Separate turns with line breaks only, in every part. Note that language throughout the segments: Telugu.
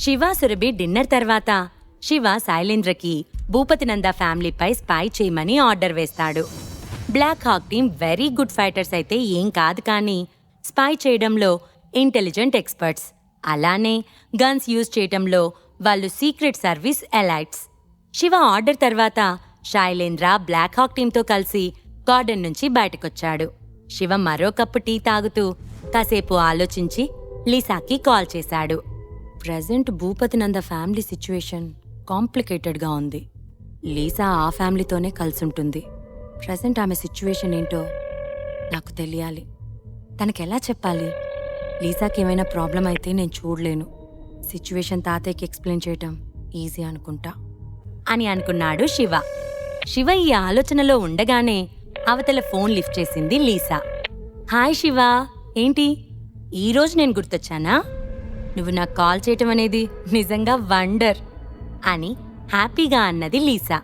శివ సురభి డిన్నర్ తర్వాత. శివ శైలేంద్రకి భూపతినంద ఫ్యామిలీపై స్పై చేయమని ఆర్డర్ వేస్తాడు. Black hawk team very good fighters అయితే ఏం కాదు కానీ స్పై చేయడంలో ఇంటెలిజెంట్ ఎక్స్పర్ట్స్. అలానే గన్స్ యూజ్ చేయటంలో వాళ్ళు secret service elites. Shiva order తర్వాత శైలేంద్ర బ్లాక్ హాక్ టీంతో కలిసి గార్డెన్ నుంచి బయటకొచ్చాడు. శివ మరో కప్పు టీ తాగుతూ కాసేపు ఆలోచించి లీసాకి కాల్ చేశాడు. ప్రజెంట్ భూపతినంద ఫ్యామిలీ సిచ్యువేషన్ కాంప్లికేటెడ్గా ఉంది. లీసా ఆ ఫ్యామిలీతోనే కలిసి ఉంటుంది ప్రజెంట్ ఆమె సిచ్యువేషన్ ఏంటో నాకు తెలియాలి. తనకెలా చెప్పాలి? లీసాకి ఏమైనా ప్రాబ్లం అయితే నేను చూడలేను. సిచ్యువేషన్ తాతయ్యకి ఎక్స్ప్లెయిన్ చేయటం ఈజీ అనుకుంటా. అని అనుకున్నాడు శివ. శివ ఈ ఆలోచనలో ఉండగానే అవతల ఫోన్ లిఫ్ట్ చేసింది లీసా. హాయ్ శివ. ఏంటి? ఈరోజు నేను గుర్తొచ్చానా? నువ్వు నాకు కాల్ చేయటం అనేది నిజంగా వండర్ అని హ్యాపీగా అన్నది లీసా.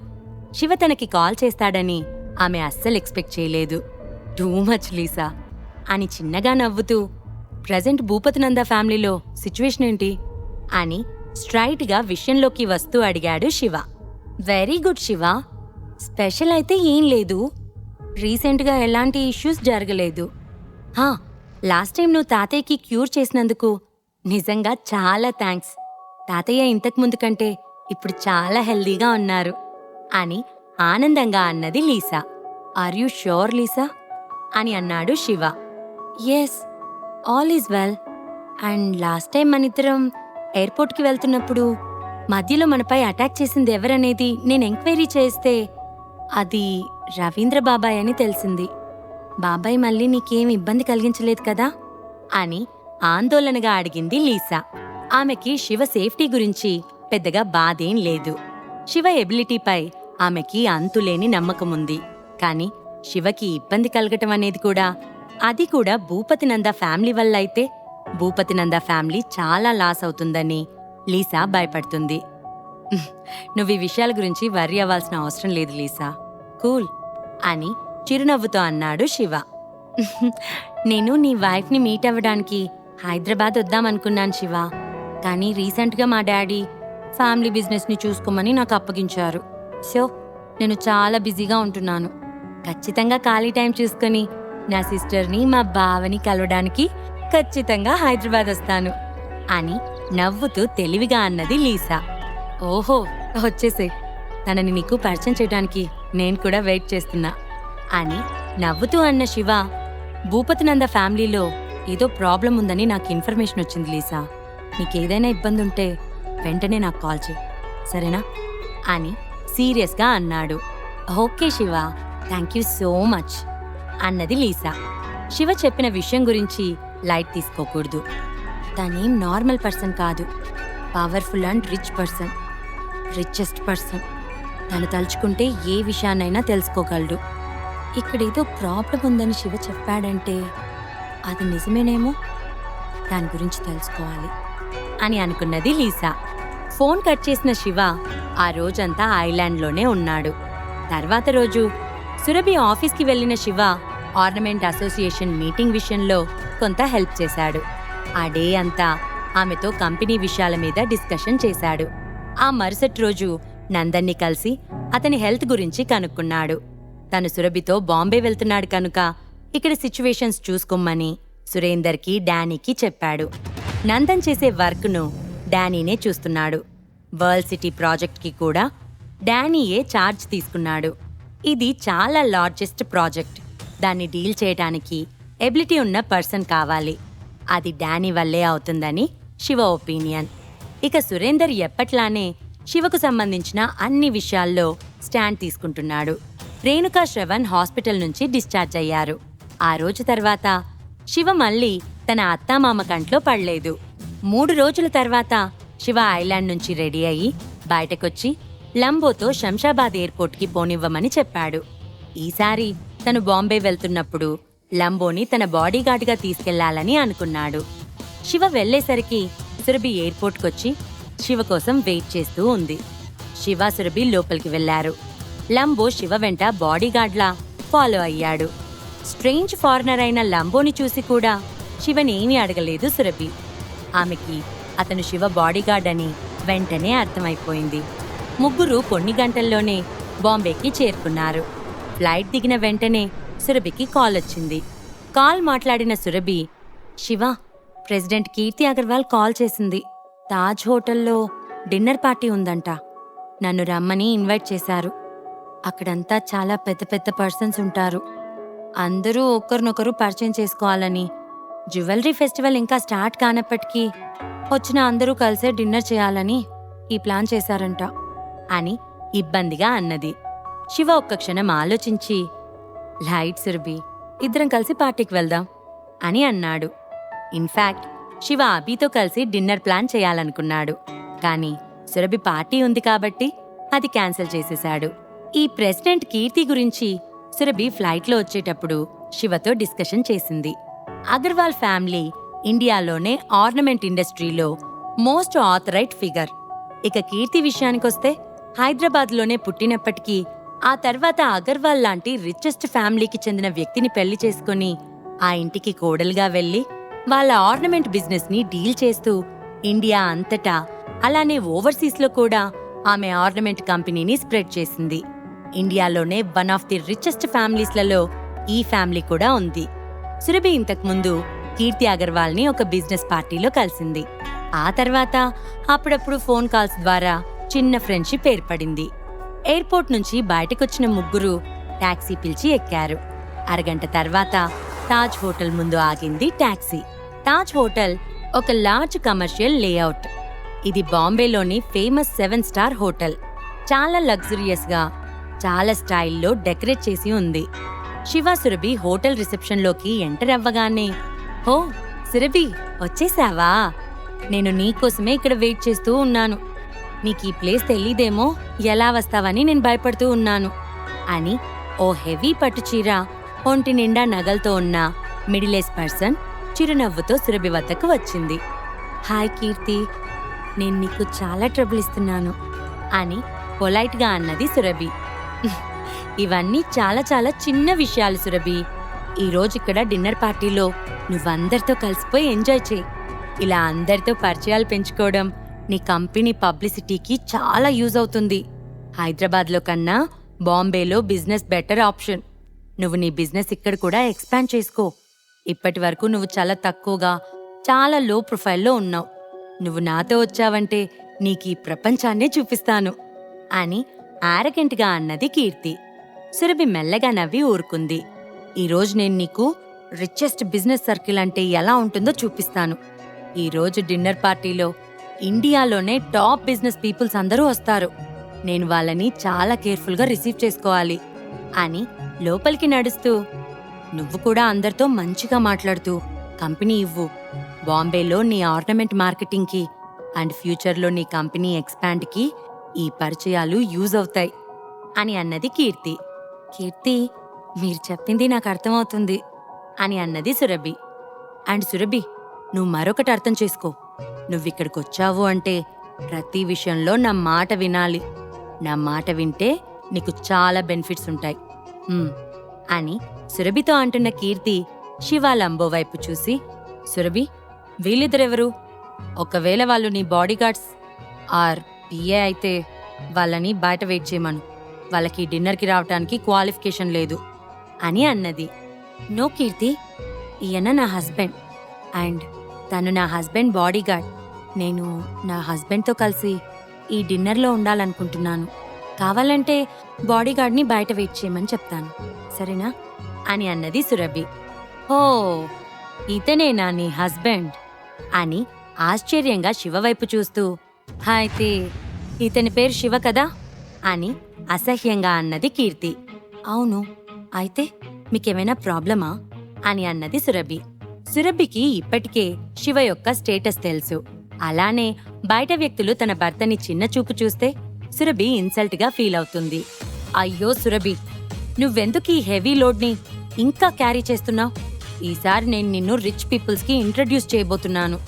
శివ తనకి కాల్ చేస్తాడని ఆమె అస్సలు ఎక్స్పెక్ట్ చేయలేదు. టూ మచ్ లీసా అని చిన్నగా నవ్వుతూ ప్రజెంట్ భూపతినంద ఫ్యామిలీలో సిచ్యువేషన్ ఏంటి? అని స్ట్రైట్గా విషయంలోకి వస్తూ అడిగాడు Shiva. Very good Shiva. Special అయితే ఏం లేదు. రీసెంట్గా ఎలాంటి ఇష్యూస్ జరగలేదు. హా లాస్ట్ టైం నువ్వు తాతయ్యకి క్యూర్ చేసినందుకు నిజంగా చాలా థ్యాంక్స్ తాతయ్య ఇంతకు ముందు కంటే ఇప్పుడు చాలా హెల్దీగా ఉన్నారు అని ఆనందంగా అన్నది Lisa. Are you sure Lisa? అని అన్నాడు Shiva. Yes all is well and last time మనిద్దరం ఎయిర్పోర్ట్కి వెళ్తున్నప్పుడు మధ్యలో మనపై అటాక్ చేసింది ఎవరనేది నేను ఎంక్వైరీ చేస్తే అది రవీంద్ర బాబాయ్ అని తెలిసింది. బాబాయ్ మళ్ళీ నీకేం ఇబ్బంది కలిగించలేదు కదా? అని ఆందోళనగా అడిగింది లీసా. ఆమెకి శివ సేఫ్టీ గురించి పెద్దగా బాధేం లేదు. శివ ఎబిలిటీపై ఆమెకి అంతులేని నమ్మకముంది. కాని శివకి ఇబ్బంది కలగటం అనేది కూడా అది కూడా భూపతి నంద ఫ్యామిలీ వల్ల అయితే భూపతి నంద ఫ్యామిలీ చాలా లాస్ అవుతుందని లీసా భయపడుతుంది. నువ్వు ఈ విషయాల గురించి వర్రీ అవ్వాల్సిన అవసరం లేదు లీసా. కూల్ అని చిరునవ్వుతో అన్నాడు శివ. నేను నీ వైఫ్ని మీట్ అవ్వడానికి హైదరాబాద్ వద్దామనుకున్నాను శివ. కానీ రీసెంట్గా మా డాడీ ఫ్యామిలీ బిజినెస్ని చూసుకోమని నాకు అప్పగించారు. సో నేను చాలా బిజీగా ఉంటున్నాను. ఖచ్చితంగా ఖాళీ టైం చూసుకొని నా సిస్టర్ని మా బావని కలవడానికి ఖచ్చితంగా హైదరాబాద్ వస్తాను అని నవ్వుతూ తెలివిగా అన్నది లీసా. ఓహో వచ్చేసే తనని నీకు పరిచయం చేయడానికి నేను కూడా వెయిట్ చేస్తున్నా అని నవ్వుతూ అన్న శివ భూపతినంద ఫ్యామిలీలో ఏదో ప్రాబ్లం ఉందని నాకు ఇన్ఫర్మేషన్ వచ్చింది లీసా. నీకేదైనా ఇబ్బంది ఉంటే వెంటనే నాకు కాల్ చేయి. సరేనా? అని సీరియస్గా అన్నాడు. Okay Shiva. Thank you so much అన్నది లీసా. శివ చెప్పిన విషయం గురించి లైట్ తీసుకోకూడదు. తనేం నార్మల్ పర్సన్ కాదు. Powerful and rich person. Richest person. తను తలుచుకుంటే ఏ విషయాన్నైనా తెలుసుకోగలడు. ఇక్కడేదో ప్రాబ్లం ఉందని శివ చెప్పాడంటే అది నిజమేనేమో? దాని గురించి తెలుసుకోవాలి. అని అనుకున్నది లీసా. ఫోన్ కట్ చేసిన శివ ఆ రోజంతా ఐలాండ్లోనే ఉన్నాడు. తర్వాత రోజు సురభి ఆఫీస్కి వెళ్ళిన శివ ఆర్నమెంట్ అసోసియేషన్ మీటింగ్ విషయంలో కొంత హెల్ప్ చేశాడు. ఆ డే అంతా ఆమెతో కంపెనీ విషయాల మీద డిస్కషన్ చేశాడు. ఆ మరుసటి రోజు నందన్ని కలిసి అతని హెల్త్ గురించి కనుక్కున్నాడు. తను సురభితో బాంబే వెళ్తున్నాడు కనుక ఇక్కడ సిచ్యువేషన్స్ చూసుకోమని సురేందర్కి డానీకి చెప్పాడు. నందన్ చేసే వర్క్ను డానీనే చూస్తున్నాడు. వరల్డ్ సిటీ ప్రాజెక్ట్కి కూడా డానీయే ఛార్జ్ తీసుకున్నాడు. ఇది చాలా లార్జెస్ట్ ప్రాజెక్ట్. దాన్ని డీల్ చేయడానికి ఎబిలిటీ ఉన్న పర్సన్ కావాలి. అది డానీ వల్లే అవుతుందని శివ ఒపీనియన్. ఇక సురేందర్ ఎప్పట్లానే శివకు సంబంధించిన అన్ని విషయాల్లో స్టాండ్ తీసుకుంటున్నాడు. రేణుకా శ్రవణ్ హాస్పిటల్ నుంచి డిశ్చార్జ్ అయ్యారు. ఆ రోజు తర్వాత శివ మళ్ళీ తన అత్తామామ కంట్లో పడలేదు. మూడు రోజుల తర్వాత శివ ఐలాండ్ నుంచి రెడీ అయ్యి బయటకొచ్చి లంబోతో శంషాబాద్ ఎయిర్పోర్ట్కి పోనివ్వమని చెప్పాడు. ఈసారి తను బాంబే వెళ్తున్నప్పుడు లంబోని తన బాడీగార్డ్గా తీసుకెళ్ళాలని అనుకున్నాడు. శివ వెళ్ళేసరికి సురభి ఎయిర్పోర్ట్కొచ్చి శివ కోసం వెయిట్ చేస్తూ ఉంది. శివ సురభి లోపలికి వెళ్ళారు లంబో శివ వెంట బాడీగార్డ్లా ఫాలో అయ్యాడు. స్ట్రేంజ్ ఫారినర్ అయిన లంబోని చూసి కూడా శివనేమీ అడగలేదు సురభి. ఆమెకి అతను శివ బాడీగార్డ్ అని వెంటనే అర్థమైపోయింది. ముగ్గురు కొన్ని గంటల్లోనే బాంబేకి చేరుకున్నారు. ఫ్లైట్ దిగిన వెంటనే సురభికి కాల్ వచ్చింది. కాల్ మాట్లాడిన సురభి శివ ప్రెసిడెంట్ కీర్తి అగర్వాల్ కాల్ చేసింది. తాజ్ హోటల్లో డిన్నర్ పార్టీ ఉందంట. నన్ను రమ్మని ఇన్వైట్ చేశారు. అక్కడంతా చాలా పెద్ద పెద్ద పర్సన్స్ ఉంటారు. అందరూ ఒకరినొకరు పరిచయం చేసుకోవాలని. జ్యువెలరీ ఫెస్టివల్ ఇంకా స్టార్ట్ కానప్పటికీ వచ్చిన అందరూ కలిసే డిన్నర్ చేయాలని ఈ ప్లాన్ చేశారంట. అని ఇబ్బందిగా అన్నది. శివ ఒక్క క్షణం ఆలోచించి లైట్ సురభి ఇద్దరం కలిసి పార్టీకి వెళ్దాం అని అన్నాడు. ఇన్ఫాక్ట్ శివ అభితో కలిసి డిన్నర్ ప్లాన్ చేయాలనుకున్నాడు. కానీ సురభి పార్టీ ఉంది కాబట్టి అది క్యాన్సిల్ చేసేశాడు. ఈ ప్రెసిడెంట్ కీర్తి గురించి సురభి ఫ్లైట్లో వచ్చేటప్పుడు శివతో డిస్కషన్ చేసింది. అగర్వాల్ ఫ్యామిలీ ఇండియాలోనే ఆర్నమెంట్ ఇండస్ట్రీలో మోస్ట్ ఆథరైట్ ఫిగర్. ఇక కీర్తి విషయానికొస్తే హైదరాబాద్లోనే పుట్టినప్పటికీ ఆ తర్వాత అగర్వాల్ లాంటి రిచెస్ట్ ఫ్యామిలీకి చెందిన వ్యక్తిని పెళ్ళి చేసుకుని ఆ ఇంటికి కోడలుగా వెళ్ళి వాళ్ళ ఆర్నమెంట్ బిజినెస్ని డీల్ చేస్తూ ఇండియా అంతటా అలానే ఓవర్సీస్లో కూడా ఆమె ఆర్నమెంట్ కంపెనీని స్ప్రెడ్ చేసింది. ఇండియాలోనే వన్ ఆఫ్ ది రిచెస్ట్ ఫ్యామిలీస్లలో ఈ ఫ్యామిలీ కూడా ఉంది. సురభి ఇంతకుముందు కీర్తి అగర్వాల్ని ఒక బిజినెస్ పార్టీలో కలిసింది. ఆ తర్వాత అప్పుడప్పుడు ఫోన్ కాల్స్ ద్వారా చిన్న ఫ్రెండ్షిప్ ఏర్పడింది. ఎయిర్పోర్ట్ నుంచి బయటకొచ్చిన ముగ్గురు ట్యాక్సీ పిలిచి ఎక్కారు. అరగంట తర్వాత తాజ్ హోటల్ ముందు ఆగింది టాక్సీ. తాజ్ హోటల్ ఒక లార్జ్ కమర్షియల్ లేఅవుట్ ఇది బాంబేలోని ఫేమస్ సెవెన్ స్టార్ హోటల్. చాలా లగ్జరియస్గా చాలా స్టైల్లో డెకరేట్ చేసి ఉంది. శివ సురభి హోటల్ రిసెప్షన్లోకి ఎంటర్ అవ్వగానే హో సురభి వచ్చేసావా? నేను నీకోసమే ఇక్కడ వెయిట్ చేస్తూ ఉన్నాను. నీకు ఈ ప్లేస్ తెలీదేమో? ఎలా వస్తావని నేను భయపడుతూ ఉన్నాను అని ఓ హెవీ పట్టు చీర ఒంటి నిండా నగలతో ఉన్న మిడిల్ ఏజ్ పర్సన్ చిరునవ్వుతో సురభి వద్దకు వచ్చింది. హాయ్ కీర్తి నేను నీకు చాలా ట్రబుల్ ఇస్తున్నాను అని పొలైట్గా అన్నది సురభి. ఇవన్నీ చాలా చాలా చిన్న విషయాలు సురభి. ఈరోజు ఇక్కడ డిన్నర్ పార్టీలో నువ్వందరితో కలిసిపోయి ఎంజాయ్ చేయి. ఇలా అందరితో పరిచయాలు పెంచుకోవడం నీ కంపెనీ పబ్లిసిటీకి చాలా యూజ్ అవుతుంది. హైదరాబాద్లో కన్నా బాంబేలో బిజినెస్ బెటర్ ఆప్షన్. నువ్వు నీ బిజినెస్ ఇక్కడ కూడా ఎక్స్పాండ్ చేసుకో. ఇప్పటి వరకు నువ్వు చాలా తక్కువగా చాలా లో ప్రొఫైల్లో ఉన్నావు. నువ్వు నాతో వచ్చావంటే నీకు ఈ ప్రపంచాన్నే చూపిస్తాను. అని ఆరగెంట్గా అన్నది కీర్తి. సురభి మెల్లగా నవ్వి ఊరుకుంది. ఈరోజు నేను నీకు రిచెస్ట్ బిజినెస్ సర్కిల్ అంటే ఎలా ఉంటుందో చూపిస్తాను. ఈరోజు డిన్నర్ పార్టీలో ఇండియాలోనే టాప్ బిజినెస్ పీపుల్స్ అందరూ వస్తారు. నేను వాళ్ళని చాలా కేర్ఫుల్గా రిసీవ్ చేసుకోవాలి అని లోపలికి నడుస్తూ నువ్వు కూడా అందరితో మంచిగా మాట్లాడుతూ కంపెనీ ఇవ్వు. బాంబేలో నీ ఆర్నమెంట్ మార్కెటింగ్కి అండ్ ఫ్యూచర్లో నీ కంపెనీ ఎక్స్పాండ్కి ఈ పరిచయాలు యూజ్ అవుతాయి. అని అన్నది కీర్తి. కీర్తి మీరు చెప్పింది నాకు అర్థమవుతుంది అని అన్నది సురభి. అండ్ సురభి నువ్వు మరొకటి అర్థం చేసుకో. నువ్విక్కడికి వచ్చావు అంటే ప్రతి విషయంలో నా మాట వినాలి. నా మాట వింటే నీకు చాలా బెనిఫిట్స్ ఉంటాయి. అని సురభితో అంటున్న కీర్తి శివాలంబో వైపు చూసి సురభి వీళ్ళిద్దరెవరు? ఒకవేళ వాళ్ళు నీ బాడీగార్డ్స్ ఆర్ పిఏ అయితే వాళ్ళని బయట వెయిట్ చేయమను. వాళ్ళకి డిన్నర్కి రావటానికి క్వాలిఫికేషన్ లేదు అని అన్నది. నో కీర్తి ఈయన నా హస్బెండ్ అండ్ తను నా హస్బెండ్ బాడీగార్డ్ నేను నా హస్బెండ్తో కలిసి ఈ డిన్నర్లో ఉండాలనుకుంటున్నాను. కావాలంటే బాడీగార్డ్ని బయట వెయిట్ చేయమని చెప్తాను. సరేనా? అని అన్నది సురభి. ఓ ఇతనేనా నీ హస్బెండ్ అని ఆశ్చర్యంగా శివ వైపు చూస్తూ అయితే ఇతని పేరు శివ కదా? అని అసహ్యంగా అన్నది కీర్తి. అవును అయితే మీకేమైనా ప్రాబ్లమా? అని అన్నది సురభి. సురభికి ఇప్పటికే శివ యొక్క స్టేటస్ తెలుసు. అలానే బయట వ్యక్తులు తన భర్తని చిన్న చూపు చూస్తే సురభి ఇన్సల్ట్గా ఫీల్ అవుతుంది. అయ్యో సురభి నువ్వెందుకు ఈ హెవీ లోడ్ని ఇంకా క్యారీ చేస్తున్నావు? ఈసారి నేను నిన్ను రిచ్ పీపుల్స్కి ఇంట్రడ్యూస్ చేయబోతున్నాను.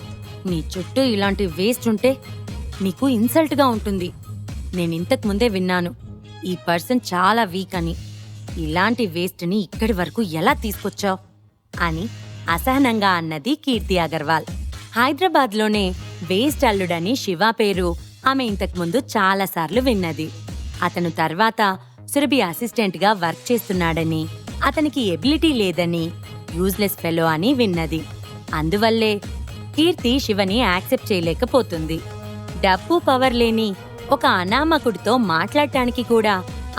నీ చుట్టూ ఇలాంటి వేస్ట్ ఉంటే నీకు ఇన్సల్ట్గా ఉంటుంది. నేను ఇంతకు ముందే విన్నాను. ఈ పర్సన్ చాలా వీక్ అని. ఇలాంటి వేస్ట్ని ఇక్కడి వరకు ఎలా తీసుకొచ్చావు? అని అసహనంగా అన్నది కీర్తి అగర్వాల్. హైదరాబాద్లోనే వేస్ట్ అల్లుడని శివ పేరు ఆమె ఇంతకుముందు చాలాసార్లు విన్నది. అతను తర్వాత సురభి అసిస్టెంట్గా వర్క్ చేస్తున్నాడని అతనికి ఎబిలిటీ లేదని యూజ్లెస్ ఫెలో అని విన్నది. అందువల్లే కీర్తి శివని యాక్సెప్ట్ చేయలేకపోతుంది. డబ్బు పవర్ లేని ఒక అనామకుడితో మాట్లాడటానికి కూడా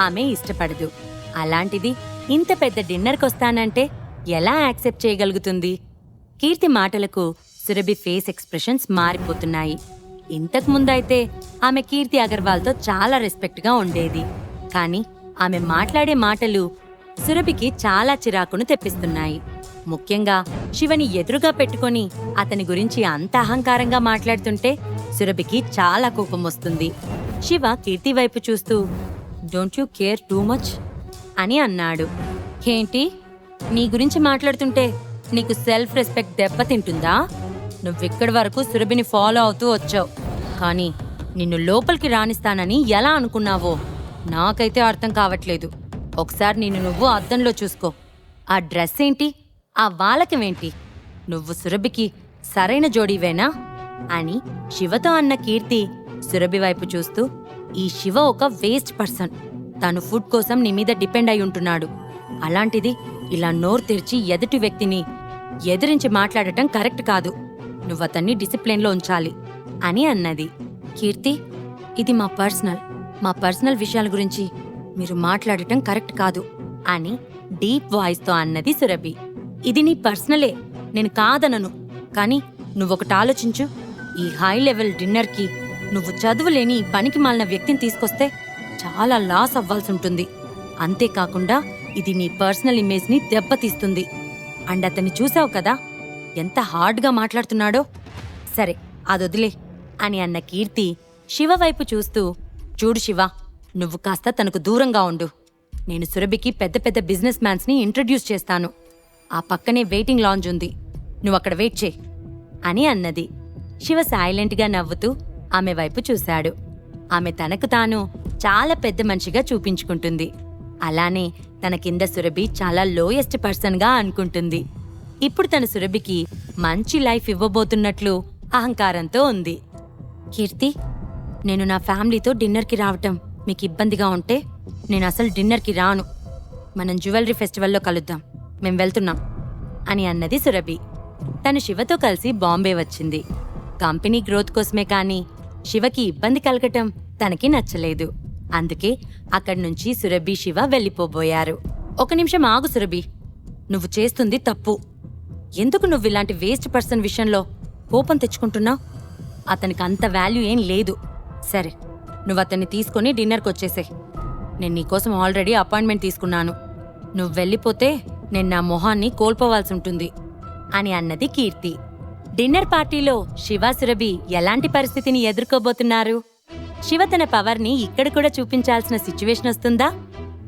ఆమె ఇష్టపడదు. అలాంటిది ఇంత పెద్ద డిన్నర్కొస్తానంటే ఎలా యాక్సెప్ట్ చేయగలుగుతుంది? కీర్తి మాటలకు సురభి ఫేస్ ఎక్స్ప్రెషన్స్ మారిపోతున్నాయి. ఇంతకు ముందైతే ఆమె కీర్తి అగర్వాల్తో చాలా రెస్పెక్ట్గా ఉండేది. కానీ ఆమె మాట్లాడే మాటలు సురభికి చాలా చిరాకును తెప్పిస్తున్నాయి. ముఖ్యంగా శివని ఎదురుగా పెట్టుకొని అతని గురించి అంత అహంకారంగా మాట్లాడుతుంటే సురభికి చాలా కోపం వస్తుంది. శివ కీర్తి వైపు చూస్తూ don't you care too much అని అన్నాడు. ఏంటి? నీ గురించి మాట్లాడుతుంటే నీకు సెల్ఫ్ రెస్పెక్ట్ దెబ్బతింటుందా నువ్విక్కడి వరకు సురభిని ఫాలో అవుతూ వచ్చావు. కానీ నిన్ను లోపలికి రాణిస్తానని ఎలా అనుకున్నావో నాకైతే అర్థం కావట్లేదు. ఒకసారి నిన్ను నువ్వు అద్దంలో చూసుకో. ఆ డ్రెస్ ఏంటి? ఆ వాలకమేంటి? నువ్వు సురభికి సరైన జోడీవేనా? అని శివతో అన్న కీర్తి సురభి వైపు చూస్తూ ఈ శివ ఒక వేస్ట్ పర్సన్. తను ఫుడ్ కోసం నీ మీద డిపెండ్ అయి ఉంటున్నాడు. అలాంటిది ఇలా నోరు తెరిచి ఎదుటి వ్యక్తిని ఎదిరించి మాట్లాడటం కరెక్ట్ కాదు. నువ్వతన్ని డిసిప్లిన్లో ఉంచాలి అని అన్నది. కీర్తి ఇది మా పర్సనల్. మా పర్సనల్ విషయాల గురించి మీరు మాట్లాడటం కరెక్ట్ కాదు అని డీప్ వాయిస్తో అన్నది సురభి. ఇది నీ పర్సనలే. నేను కాదనను. కానీ నువ్వొకటి ఆలోచించు. ఈ హై లెవెల్ డిన్నర్కి నువ్వు చదువులేని పనికి మాలిన వ్యక్తిని తీసుకొస్తే చాలా లాస్ అవ్వాల్సి ఉంటుంది అంతేకాకుండా ఇది నీ పర్సనల్ ఇమేజ్ని దెబ్బతీస్తుంది. అండ్ అతన్ని చూసావు కదా? ఎంత హార్డ్గా మాట్లాడుతున్నాడో? సరే అదొదిలే అని అన్న కీర్తి శివ వైపు చూస్తూ చూడు శివ నువ్వు కాస్త తనకు దూరంగా ఉండు. నేను సురభికి పెద్ద పెద్ద బిజినెస్ మ్యాన్స్ని ఇంట్రడ్యూస్ చేస్తాను. ఆ పక్కనే వెయిటింగ్ లాంజ్ ఉంది. నువ్వు అక్కడ వెయిట్ చేయి అని అన్నది. శివ సైలెంట్గా నవ్వుతూ ఆమె వైపు చూశాడు. ఆమె తనకు తాను చాలా పెద్ద మనిషిగా చూపించుకుంటుంది. అలానే తన కింద సురభి చాలా లోయెస్ట్ పర్సన్గా అనుకుంటుంది. ఇప్పుడు తన సురభికి మంచి లైఫ్ ఇవ్వబోతున్నట్లు అహంకారంతో ఉంది. కీర్తి నేను నా ఫ్యామిలీతో డిన్నర్కి రావటం మీకు ఇబ్బందిగా ఉంటే నేను అసలు డిన్నర్కి రాను. మనం జ్యువెలరీ ఫెస్టివల్లో కలుద్దాం. మేం వెళ్తున్నాం అని అన్నది సురభి. తను శివతో కలిసి బాంబే వచ్చింది. కంపెనీ గ్రోత్ కోసమే కానీ శివకి ఇబ్బంది కలగటం తనకి నచ్చలేదు. అందుకే అక్కడి నుంచి సురభి శివ వెళ్ళిపోబోయారు. ఒక నిమిషం ఆగు సురభి. నువ్వు చేస్తుంది తప్పు. ఎందుకు నువ్వు ఇలాంటి వేస్ట్ పర్సన్ విషయంలో కోపం తెచ్చుకుంటున్నావు? అతనికి అంత వాల్యూ ఏం లేదు. సరే నువ్వు అతన్ని తీసుకొని డిన్నర్కి వచ్చేసే నేను నీకోసం ఆల్రెడీ అపాయింట్మెంట్ తీసుకున్నాను. నువ్వు వెళ్ళిపోతే నేను నా మొహాన్ని కోల్పోవాల్సి ఉంటుంది అని అన్నది కీర్తి. డిన్నర్ పార్టీలో శివ సురభి ఎలాంటి పరిస్థితిని ఎదుర్కోబోతున్నారు? శివ తన పవర్ని ఇక్కడ కూడా చూపించాల్సిన సిచ్యువేషన్ వస్తుందా?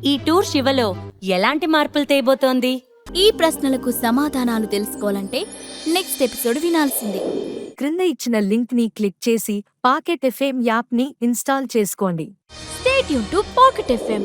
ఈ టూర్ శివలో ఎలాంటి మార్పులు తేబోతోంది
ఈ ప్రశ్నలకు సమాధానాలు తెలుసుకోవాలంటే నెక్స్ట్ ఎపిసోడ్ వినాల్సిందే.
క్రింద ఇచ్చిన లింక్ని క్లిక్ చేసి పాకెట్ ఎఫ్ఎం యాప్ని ఇన్స్టాల్ చేసుకోండి.
స్టేట్ యూన్ టు పాకెట్ ఎఫ్ఎం